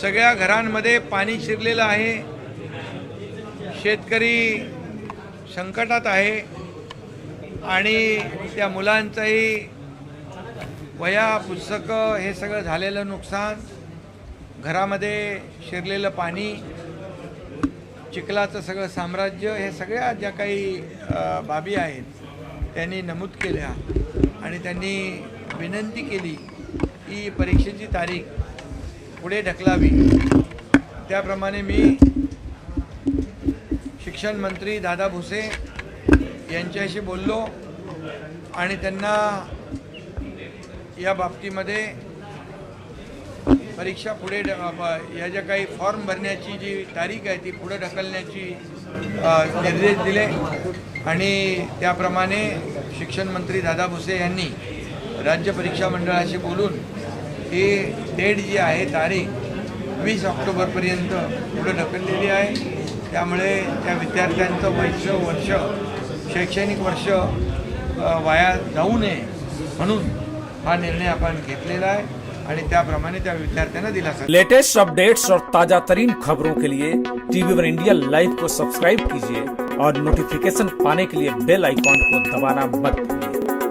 सगळ्या घरांमध्ये पाणी शिरलेलं आहे. शेतकरी संकटात आहे आणि त्या मुलांचंही वया पुस्तकं हे सगळं झालेलं नुकसान. घरामध्ये शिरलेलं पाणी चिखलाचं सगळं साम्राज्य हे सगळ्या ज्या काही बाबी आहेत त्यांनी नमूद केल्या. आणि त्यांनी विनंती केली की परीक्षेची तारीख पुढे ढकलावी. त्याप्रमाणे मी शिक्षण मंत्री दादा भुसे यांच्याशी बोललो आणि त्यांना या बाबतीमध्ये परीक्षा पुढे या ज्या काही फॉर्म भरण्याची जी तारीख आहे ती पुढे ढकलण्याची निर्देश दिले. आणि त्याप्रमाणे शिक्षण मंत्री दादा भुसे यांनी राज्य परीक्षा मंडळाशी बोलून ही डेट जी आहे तारीख वीस ऑक्टोबरपर्यंत पुढे ढकललेली आहे. त्यामुळे त्या विद्यार्थ्यांचं वैश्य वर्ष शैक्षणिक वर्ष वाया जाऊ नये म्हणून हा निर्णय आपण घेतलेला आहे आणि त्याप्रमाणे त्या विद्यार्थ्यांना दिलासा. लेटेस्ट अपडेट्स और ताजा तरीन खबरों के लिए टीवी वन इंडिया लाइव को सब्सक्राइब कीजिए और नोटिफिकेशन पाने के लिए बेल आइकॉन को दबाना मत भूलिए।